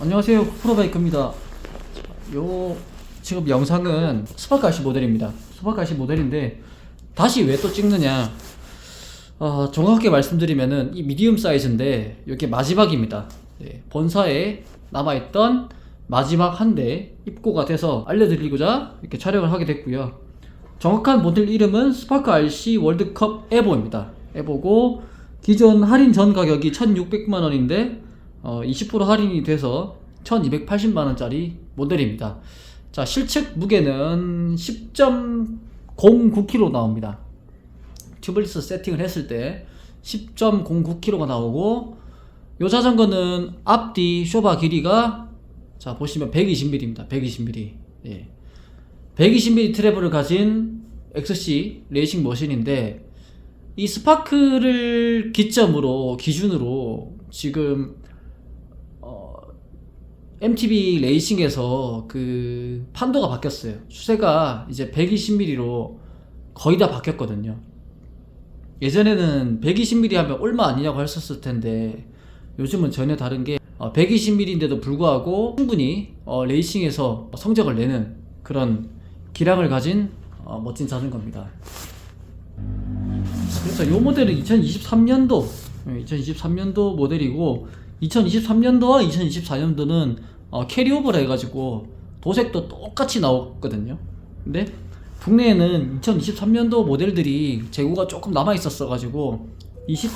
안녕하세요. 프로바이크입니다. 요 지금 영상은 스파카시 모델입니다. 스파카시 모델인데 다시 왜 또 찍느냐? 어, 정확하게 말씀드리면은 이 미디움 사이즈인데 이게 마지막입니다. 네, 본사에 남아있던 마지막 한 대 입고가 돼서 알려드리고자 이렇게 촬영을 하게 됐고요. 정확한 모델 이름은 스파크 RC 월드컵 에보입니다. 에보고 기존 할인 전 가격이 1600만 원인데 어, 20% 할인이 돼서 1280만 원짜리 모델입니다. 자, 실측 무게는 10.09kg 나옵니다. 튜블리스 세팅을 했을 때 10.09kg가 나오고 요 자전거는 앞뒤 쇼바 길이가 자, 보시면 120mm입니다. 120mm. 예. 120mm 트래블을 가진 XC 레이싱 머신인데 이 스파크를 기점으로 기준으로 지금 어, MTB 레이싱에서 그 판도가 바뀌었어요. 추세가 이제 120mm로 거의 다 바뀌었거든요. 예전에는 120mm 하면 얼마 아니냐고 했었을 텐데 요즘은 전혀 다른 게 120mm인데도 불구하고 충분히 어, 레이싱에서 성적을 내는 그런 기량을 가진 어, 멋진 자전거입니다. 그래서 이 모델은 2023년도 2023년도 모델이고 2023년도와 2024년도는 어, 캐리오버를 해가지고 도색도 똑같이 나왔거든요. 근데 국내에는 2023년도 모델들이 재고가 조금 남아 있었어 가지고 20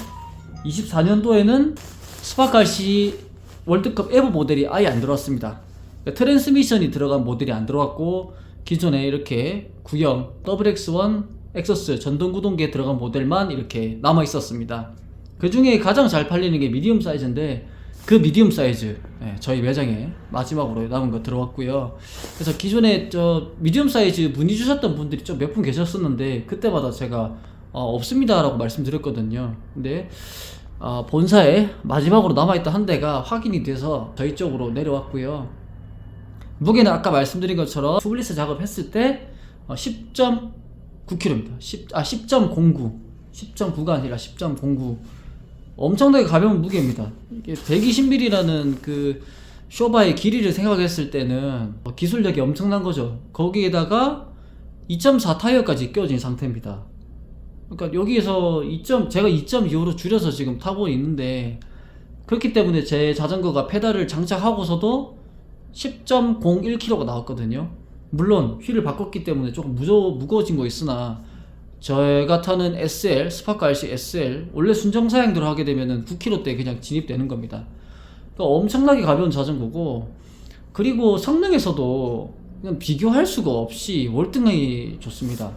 24년도에는 스파카시 월드컵 에버 모델이 아예 안 들어왔습니다. 그러니까 트랜스미션이 들어간 모델이 안 들어왔고 기존에 이렇게 구형 WX1 엑소스 전동 구동기에 들어간 모델만 이렇게 남아 있었습니다. 그 중에 가장 잘 팔리는 게 미디움 사이즈인데 그 미디움 사이즈 예, 저희 매장에 마지막으로 남은 거 들어왔고요. 그래서 기존에 저 미디움 사이즈 문의 주셨던 분들이 좀 몇 분 계셨었는데 그때마다 제가 어, 없습니다라고 말씀드렸거든요. 근데 어, 본사에 마지막으로 남아있던 한 대가 확인이 돼서 저희 쪽으로 내려왔고요. 무게는 아까 말씀드린 것처럼 투블리스 작업했을 때 어, 10.9kg입니다. 10, 아 10.09, 10.9가 아니라 10.09. 엄청나게 가벼운 무게입니다. 이게 120mm라는 그 쇼바의 길이를 생각했을 때는 어, 기술력이 엄청난 거죠. 거기에다가 2.4 타이어까지 끼워진 상태입니다. 그러니까 여기에서 2. 제가 2.25로 줄여서 지금 타고 있는데 그렇기 때문에 제 자전거가 페달을 장착하고서도 10.01kg가 나왔거든요. 물론 휠을 바꿨기 때문에 조금 무거, 무거워진 거 있으나 제가 타는 SL 스파크 RC SL 원래 순정 사양대로 하게 되면은 9kg대 그냥 진입되는 겁니다. 그러니까 엄청나게 가벼운 자전거고 그리고 성능에서도 그냥 비교할 수가 없이 월등히 좋습니다.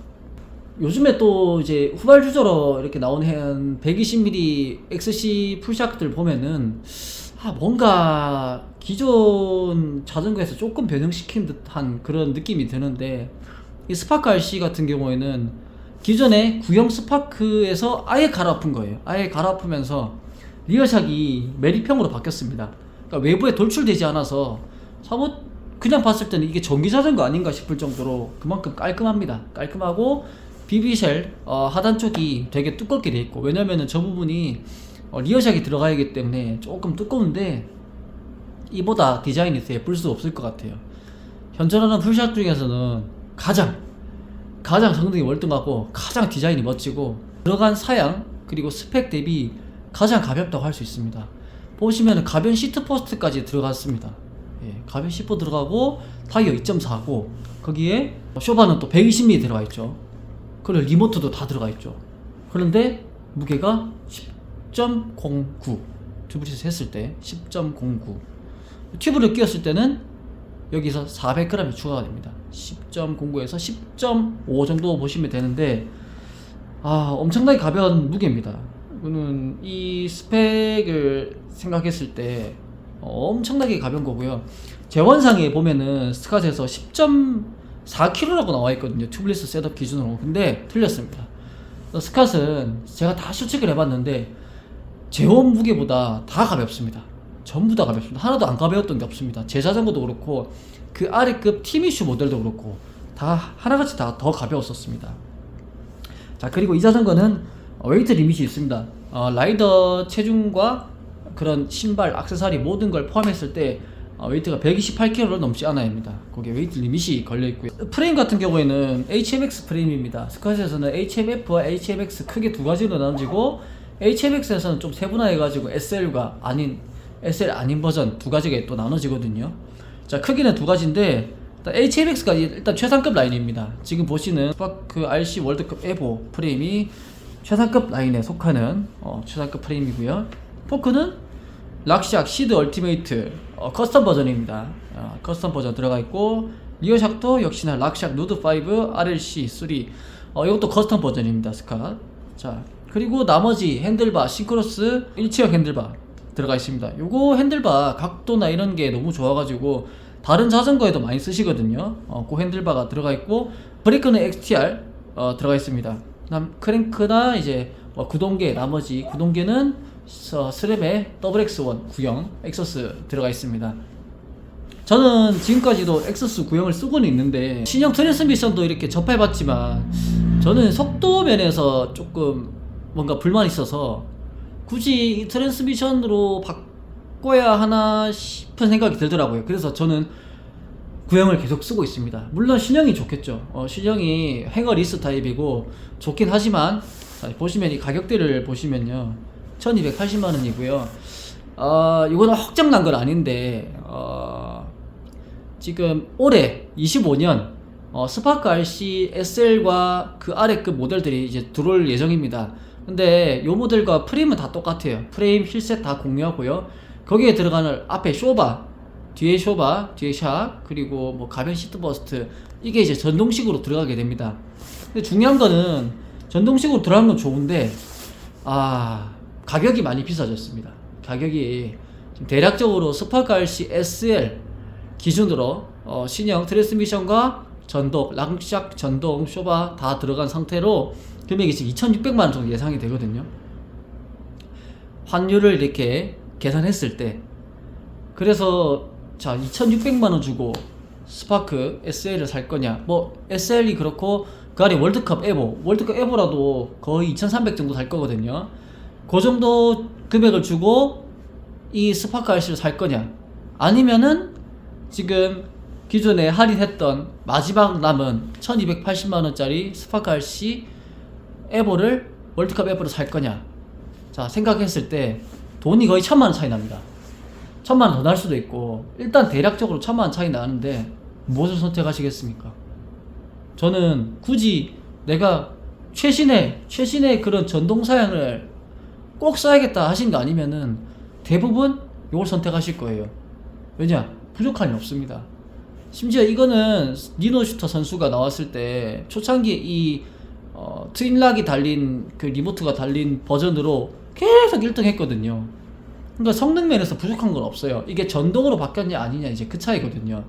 요즘에 또 이제 후발 주저로 이렇게 나오는 한 120mm XC 풀샤크들 보면은 아 뭔가 기존 자전거에서 조금 변형시킨 듯한 그런 느낌이 드는데 이 스파크 RC 같은 경우에는 기존에 구형 스파크에서 아예 갈아엎은 거예요. 아예 갈아엎으면서 리어샥이 메리평으로 바뀌었습니다. 그러니까 외부에 돌출되지 않아서 사뭇 그냥 봤을 때는 이게 전기 자전거 아닌가 싶을 정도로 그만큼 깔끔합니다. 깔끔하고 비비쉘 어, 하단 쪽이 되게 두껍게 돼 있고 왜냐면은 저 부분이 어, 리어샥이 들어가야기 때문에 조금 두꺼운데 이보다 디자인이 더 예쁠 수 없을 것 같아요. 현존하는 풀샷 중에서는 가장 가장 성능이 월등하고 가장 디자인이 멋지고 들어간 사양 그리고 스펙 대비 가장 가볍다고 할 수 있습니다. 보시면 가변 시트 포스트까지 들어갔습니다. 예, 가변 시트 들어가고 타이어 2.4고 거기에 쇼바는 또 120mm 들어가 있죠. 그리고 리모트도 다 들어가 있죠. 그런데 무게가 10.09 튜브리스 했을 때 10.09 튜브를 끼웠을 때는 여기서 400g이 추가가 됩니다. 10.09에서 10.5 정도 보시면 되는데 아 엄청나게 가벼운 무게입니다. 이거는 이 스펙을 생각했을 때 엄청나게 가벼운 거고요. 재원상에 보면은 스캇에서 10.4kg라고 나와 있거든요. 튜블리스 셋업 기준으로. 근데 틀렸습니다. 스캇은 제가 다 수칙을 해봤는데 재원 무게보다 다 가볍습니다. 전부 다 가볍습니다. 하나도 안 가벼웠던 게 없습니다. 제 자전거도 그렇고 그 아래급 티미슈 모델도 그렇고 다 하나같이 다 더 가벼웠었습니다. 자 그리고 이 자전거는 어, 웨이트 리밋이 있습니다. 어, 라이더 체중과 그런 신발, 액세서리 모든 걸 포함했을 때 어, 웨이트가 128kg를 넘지 않아야 합니다. 거기에 웨이트 리밋이 걸려 있고요. 프레임 같은 경우에는 HMX 프레임입니다. 스카트에서는 HMF와 HMX 크게 두 가지로 나눠지고 HMX에서는 좀 세분화해가지고 SL과 아닌 SL 아닌 버전 두 가지가 또 나눠지거든요. 자 크기는 두 가지인데 일단 HMX가 일단 최상급 라인입니다. 지금 보시는 스파크 RC 월드컵 에보 프레임이 최상급 라인에 속하는 어, 최상급 프레임이고요. 포크는 락샥 시드 얼티메이트 어, 커스텀 버전입니다. 어, 커스텀 버전 들어가 있고 리어샥도 역시나 락샥 누드 5 RLC 3 어, 이것도 커스텀 버전입니다. 스카. 자 그리고 나머지 핸들바 싱크로스 일체형 핸들바 들어가 있습니다. 요거 핸들바 각도나 이런 게 너무 좋아가지고 다른 자전거에도 많이 쓰시거든요. 어, 그 핸들바가 들어가 있고 브레이크는 XTR 어, 들어가 있습니다. 그다음 크랭크나 이제 어, 구동계 나머지 구동계는 서- 스랩에 WX1 구형 엑서스 들어가 있습니다. 저는 지금까지도 엑서스 구형을 쓰고는 있는데 신형 트랜스미션도 이렇게 접해봤지만 저는 속도 면에서 조금 뭔가 불만이 있어서 굳이 이 트랜스미션으로 바꿔야 하나 싶은 생각이 들더라고요. 그래서 저는 구형을 계속 쓰고 있습니다. 물론 신형이 좋겠죠. 어, 신형이 행어 리스 타입이고 좋긴 하지만 자, 보시면 이 가격대를 보시면요. 1280만 원이고요. 어, 이거는 확정 난건 아닌데 어, 지금 올해 25년 어, 스파크 RC SL과 그 아래급 모델들이 이제 들어올 예정입니다. 근데 이 모델과 프레임은 다 똑같아요. 프레임 휠셋 다 공유하고요. 거기에 들어가는 앞에 쇼바, 뒤에 쇼바, 뒤에 샥, 그리고 뭐 가변 시트 버스트 이게 이제 전동식으로 들어가게 됩니다. 근데 중요한 거는 전동식으로 들어가는 건 좋은데 아 가격이 많이 비싸졌습니다. 가격이 대략적으로 RC SL 기준으로 어, 신형 트랜스미션과 전동, 랑샥, 전동, 쇼바 다 들어간 상태로 금액이 지금 2,600만 원 정도 예상이 되거든요. 환율을 이렇게 계산했을 때. 그래서 자 2,600만 원 주고 스파크 SL을 살 거냐? 뭐 SL이 그렇고 그 안에 월드컵 에보 월드컵 에보라도 거의 2,300 정도 살 거거든요. 그 정도 금액을 주고 이 스파크 RC를 살 거냐? 아니면은 지금 기존에 할인했던 마지막 남은 1280만 원짜리 스파크 RC 에보를 월드컵 에보로 살 거냐 자 생각했을 때 돈이 거의 천만 원 차이 납니다 천만 원 더 날 수도 있고 일단 대략적으로 천만 원 차이 나는데 무엇을 선택하시겠습니까? 저는 굳이 내가 최신의 최신의 그런 전동 사양을 꼭 써야겠다 하신 거 아니면은 대부분 이걸 선택하실 거예요. 왜냐 부족함이 없습니다. 심지어 이거는 니노 슈터 선수가 나왔을 때 초창기에 이 어, 트윈락이 달린 그 리모트가 달린 버전으로 계속 1등 했거든요. 그러니까 성능 면에서 부족한 건 없어요. 이게 전동으로 바뀌었냐 아니냐 이제 그 차이거든요.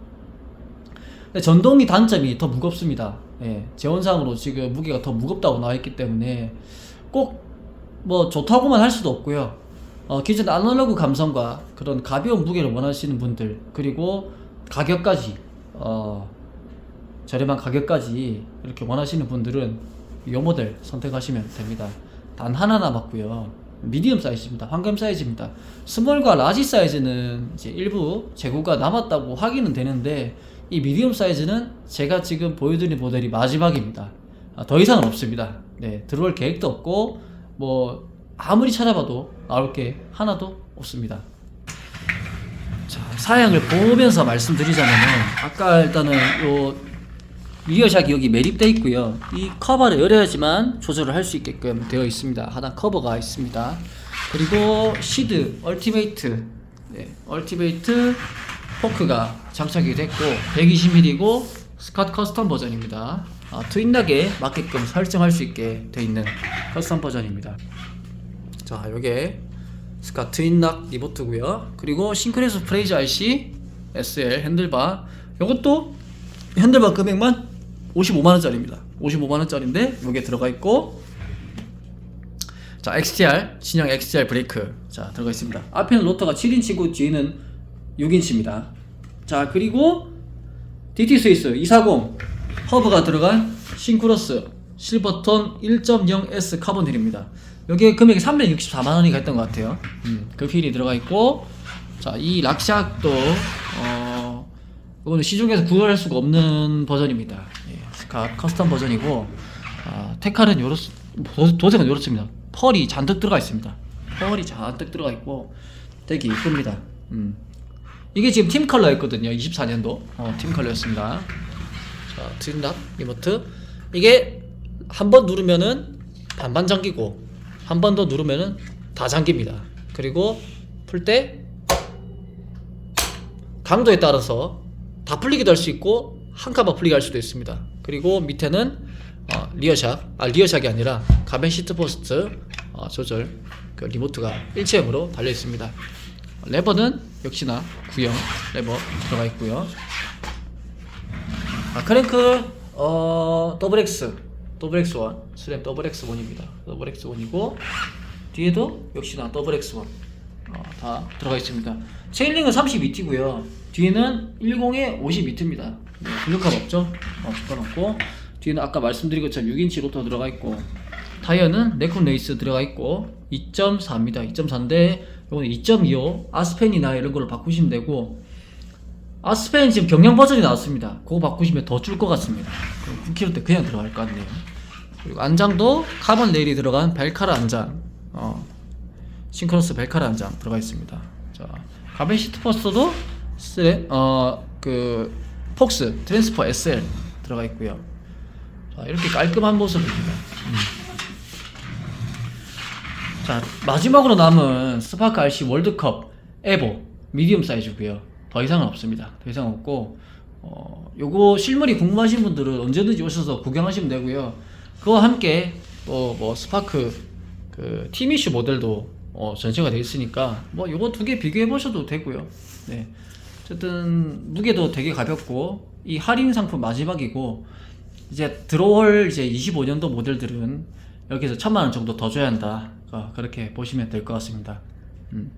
전동이 단점이 더 무겁습니다. 예, 재원상으로 지금 무게가 더 무겁다고 나와 있기 때문에 꼭 뭐 좋다고만 할 수도 없고요. 어, 기존 아날로그 감성과 그런 가벼운 무게를 원하시는 분들 그리고 가격까지 어, 저렴한 가격까지 이렇게 원하시는 분들은 이 모델 선택하시면 됩니다. 단 하나 남았고요. 미디엄 사이즈입니다. 황금 사이즈입니다. 스몰과 라지 사이즈는 이제 일부 재고가 남았다고 확인은 되는데 이 미디엄 사이즈는 제가 지금 보여드린 모델이 마지막입니다. 아, 더 이상은 없습니다. 네, 들어올 계획도 없고 뭐 아무리 찾아봐도 나올 게 하나도 없습니다. 자, 사양을 보면서 말씀드리자면은 아까 일단은 요 리어샥이 여기 매립되어 있고요. 이 커버를 열어야지만 조절을 할 수 있게끔 되어 있습니다. 하단 커버가 있습니다. 그리고 시드 얼티메이트 네, 얼티메이트 포크가 장착이 됐고 120mm이고 스캇 커스텀 버전입니다. 아, 트윈락에 맞게끔 설정할 수 있게 되어 있는 커스텀 버전입니다. 자, 요게 스카 트윈락 리보트고요. 그리고 싱크레스 프레이즈 RC SL 핸들바. 요것도 핸들바 금액만 55만 원짜리입니다. 55만 원짜리인데 요게 들어가 있고 자, XTR 신형 XTR 브레이크 자 들어가 있습니다. 앞에는 로터가 7인치고 뒤에는 6인치입니다. 자 그리고 DT 스위스 240 허브가 들어간 싱크로스 실버톤 1.0S 카본 휠입니다. 여기에 금액이 364만 원이 갔던 것 같아요. 음, 그 휠이 들어가 있고 자 이 락샥도 어, 이거는 시중에서 구할 수가 없는 버전입니다. 예, 커스텀 버전이고 아, 테칼은 요렇 도- 도색은 요렇습니다. 펄이 잔뜩 들어가 있습니다. 펄이 잔뜩 들어가 있고 되게 이쁩니다. 음. 이게 지금 팀 컬러였거든요. 24년도 어, 팀 컬러였습니다. 자, 트윈답 리모트 이게 한 번 누르면은 반반 잠기고 한 번 더 누르면은 다 잠깁니다. 그리고 풀 때 강도에 따라서 다 풀리기도 할 수 있고 한 칸만 풀리게 할 수도 있습니다. 그리고 밑에는 어, 리어샥, 아 리어샥이 아니라 가벤 시트 포스트 어, 조절 그 리모트가 일체형으로 달려 있습니다. 레버는 역시나 구형 레버 들어가 있고요. 아, 크랭크 어 더블 X 더블 X1 스램 더블 X1입니다. 더블 X1이고 뒤에도 역시나 더블 X1 어, 다 들어가 있습니다. 체일링은 32T고요. 뒤에는 10에 52T입니다. 네, 블루캅 없죠? 어, 없고 뒤에는 아까 말씀드린 것처럼 6인치 로터 들어가 있고 타이어는 네콘 레이스 들어가 있고 2.4입니다. 2.4인데 이거는 2.25 아스펜이나 이런 걸로 바꾸시면 되고 아스펜 지금 경량 버전이 나왔습니다. 그거 바꾸시면 더 줄 것 같습니다. 9kg 대 그냥 들어갈 것 같네요. 그리고 안장도 카본 레일이 들어간 벨카라 안장, 어, 싱크로스 벨카라 안장 들어가 있습니다. 자, 가벤 시트 퍼스도 스레, 어, 그 폭스 트랜스퍼 SL 들어가 있고요. 자, 이렇게 깔끔한 모습입니다. 음. 자 마지막으로 남은 스파크 RC 월드컵 에보 미디움 사이즈고요. 더 이상은 없습니다. 더 이상 없고 어, 요거 실물이 궁금하신 분들은 언제든지 오셔서 구경하시면 되고요. 그와 함께 또 뭐 스파크 그 티미슈 모델도 어, 전시가 되어 있으니까 뭐 요거 두 개 비교해 보셔도 되고요. 네. 어쨌든 무게도 되게 가볍고 이 할인 상품 마지막이고 이제 들어올 이제 25년도 모델들은 여기서 천만 원 정도 더 줘야 한다. 어, 그렇게 보시면 될 것 같습니다. 음.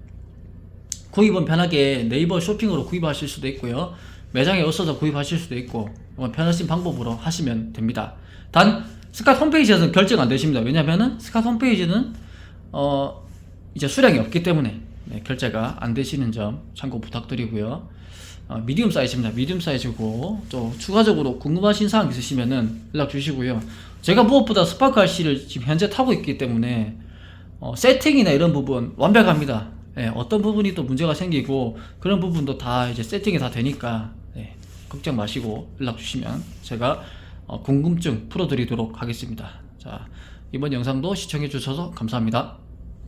구입은 편하게 네이버 쇼핑으로 구입하실 수도 있고요. 매장에 오셔서 구입하실 수도 있고 편하신 방법으로 하시면 됩니다. 단 스카 홈페이지에서는 결정 안 되십니다. 왜냐면은 스카 홈페이지는 어 이제 수량이 없기 때문에 네, 결제가 안 되시는 점 참고 부탁드리고요. 어, 미디움 사이즈입니다. 미디움 사이즈고 또 추가적으로 궁금하신 사항 있으시면은 연락 주시고요. 제가 무엇보다 스파크 RC를 지금 현재 타고 있기 때문에 어, 세팅이나 이런 부분 완벽합니다. 예, 어떤 부분이 또 문제가 생기고 그런 부분도 다 이제 세팅이 다 되니까 예, 걱정 마시고 연락 주시면 제가 어, 궁금증 풀어드리도록 하겠습니다. 자 이번 영상도 시청해 주셔서 감사합니다.